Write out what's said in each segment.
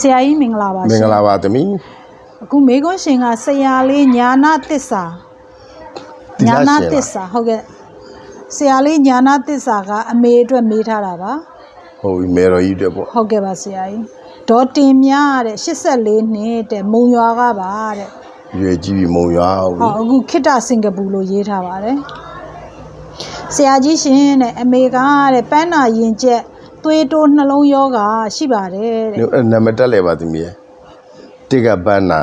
ဆရာကြီးမင်္ဂလာပါမင်္ဂရှင်လာပါသမီးအခုမေခွန်းရှင်ကဆရာလေးညာနာတစ္ဆာသီလညာနာရှင်တစ္ဆာဟုတ်ကဲ့ဆရာလေးညာနာတစ္ဆာကအမေအတွက်မေးထားတာပါဟုတ်ပြီမေတော်ကြီးအတွက်ပေါ့ဟုတ်ကဲ့ပါဆရာကြီးဒေါ်တင်မြတဲ့84နှစ်တဲ့မုံရွာကပါတဲ့ရွယ်ကြီးပြီမုံရွာဟုတ်ဟောအခုခိတ္တစင်ကာပူလို့ရေးထားပါတယ်ဆရာကြီးရှင်တဲ့အမေကတဲ့ပန်းနာရင်ကျက် သွေးတိုးနှလုံးယောဂါရှိပါတယ်တဲ့ပြီအဲ့နံပါတ်တက်လဲပါသမီးရဲ့တစ်ကပန်းနာ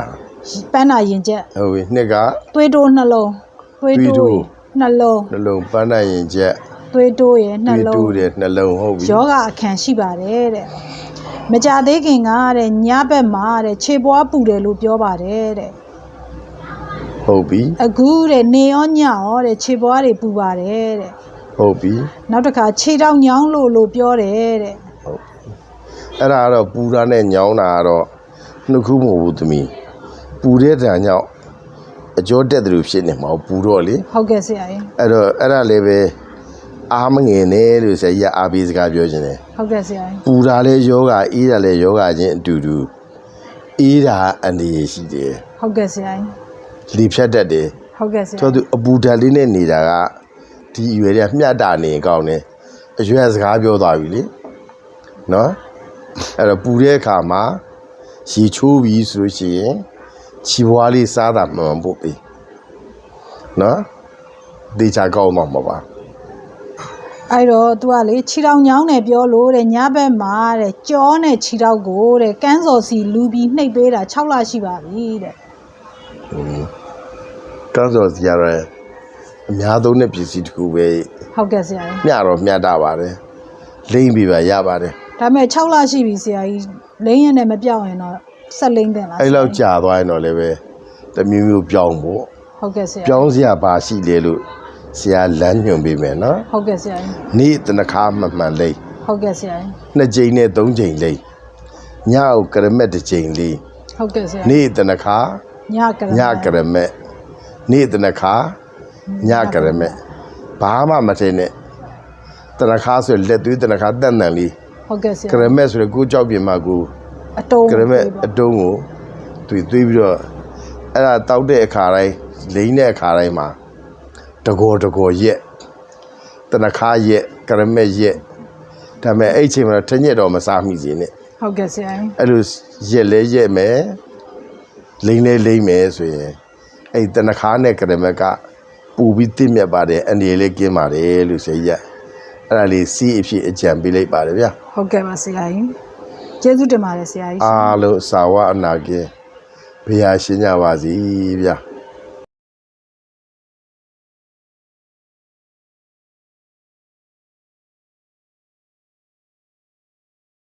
ပန်းနာရင်ကျက်ဟုတ်ပြီနှစ်ကသွေးတိုးနှလုံးသွေးသွေးတိုးတိုးနှလုံးနှလုံးပန်းနာရင်ချက်သွေးတိုးရယ်နှတွေးလုံးတိုးတယ်နှလုံးဟုတ်ပြီယောဂအခန်းရှိပါတယ်တဲ့မကြသေးခင်ကတဲ့ညဘက်မှာတဲ့ခြေပွားပူတယ်လို့ပြောပါတယ်တဲ့ဟုတ်ပြီအခုတဲ့နေရောညရောတဲ့ခြေပွားတွေပူပါတယ်တဲ့ ဟုတ်ပြီနောက်တစ်ခါခြေထောက်ညောင်းလို့လို့ပြောတယ်တဲ့အဲ့ဒါကတော့ပူတာနဲ့ညောင်းတာကတော့နှစ်ခုမဟုတ်ဘူးသမီးပူတဲ့တန်ကြောင့်အကျော်တက်တယ်လို့ဖြစ်နေမှာပူတော့လေဟုတ်ကဲ့ဆရာကြီးအဲ့တော့အဲ့ဒါလည်းပဲအားမငယ်နဲ့လို့ဆရာကြီးကအားပေးစကားပြောခြင်းတယ်ဟုတ်ကဲ့ဆရာကြီးပူတာလဲယောဂအေးတာလဲယောဂချင်းအတူတူအေးတာအနေရရှိတယ်ဟုတ်ကဲ့ဆရာကြီးလေဖြတ်တတ်တယ်ဟုတ်ကဲ့ဆရာသူကသူအပူဓာတ်လေးနဲ့နေတာက ဒီအရွယ်တွေကမျှတာနေကောင်းတယ်အရွယ်စကားပြောသွားပြီလေနော်အဲ့တော့ပူတဲ့အခါမှာရေချိုးပြီဆိုလို့ရှိရင်ခြေဘွားလေးစားတာမှန်မှန်ပို့ပြီနော်ဒေချာကောင်းတော့မှာပါအဲ့တော့ तू ကလေခြေထောက်ညောင်းတယ်ပြောလို့တဲ့ညဘက်မှာတဲ့ကြောနဲ့ခြေထောက်ကိုတဲ့ကန်းစော်စီလူပြီးနှိပ်ပေးတာ6လရှိပါပြီတဲ့ကန်းစော်စီရရဲ အများသုံးတဲ့ပစ္စည်းတစ်ခုပဲဟုတ်ကဲ့ဆရာကြီးမျှတော့မျှတာပါတယ်လိမ့်ပြီပါရပါတယ်ဒါပေမဲ့6လရှိပြီဆရာကြီးလိမ့်ရင်လည်းမပြောက်ရင်တော့ဆက်လိမ့်တယ်လားအဲ့လောက်ကြာသွားရင်တော့လည်းပဲတစ်မျိုးမျိုးပြောင်းဖို့ဟုတ်ကဲ့ဆရာပြောင်းစရာပါရှိလေလို့ဆရာလမ်းညွှန်ပေးမယ်နော်ဟုတ်ကဲ့ဆရာကြီးနေ့တနခါမှန်မှန်လိမ့်ဟုတ်ကဲ့ဆရာကြီးနှစ်ကြိမ်နဲ့သုံးကြိမ်လိမ့်ညအုပ်ကရမက်တစ်ကြိမ်လေးဟုတ်ကဲ့ဆရာနေ့တနခါညကရညကရမက်နေ့တနခါ ညကရမက်ဘာမှမထင်နဲ့တနခါဆိုလက်သွေးတနခါတန်တန်လေးဟုတ်ကဲ့ဆရာကရမက်ဆိုရကိုကြောက်ပြင်မှာကိုအတုံးကရမက်အတုံးကိုသူသွေးပြီးတော့အဲ့ဒါတောက်တဲ့အခါတိုင်းလိမ့်တဲ့အခါတိုင်းမှာတကောတကောရက်တနခါရက်ကရမက်ရက်ဒါပေမဲ့အဲ့အချိန်မှာတော့ထညက်တော့မစားမိစေနဲ့ဟုတ်ကဲ့ဆရာကြီးအဲ့လိုရက်လဲရက်မယ်လိမ့်လဲလိမ့်မယ်ဆိုရင်အဲ့တနခါနဲ့ကရမက်က ပူပြီးတင့်မြတ်ပါတယ်အနေလေးကင်းပါတယ်လို့ဆိုရက်အဲ့ဒါလေးစီးအဖြစ်အကြံပေးလိုက်ပါတယ်ဗျာဟုတ်ကဲ့ပါဆရာကြီးကျေးဇူးတင်ပါတယ်ဆရာကြီးအားလုံးစာဝအနာကင်းဘုရားရှင်ကြပါစီဗျာ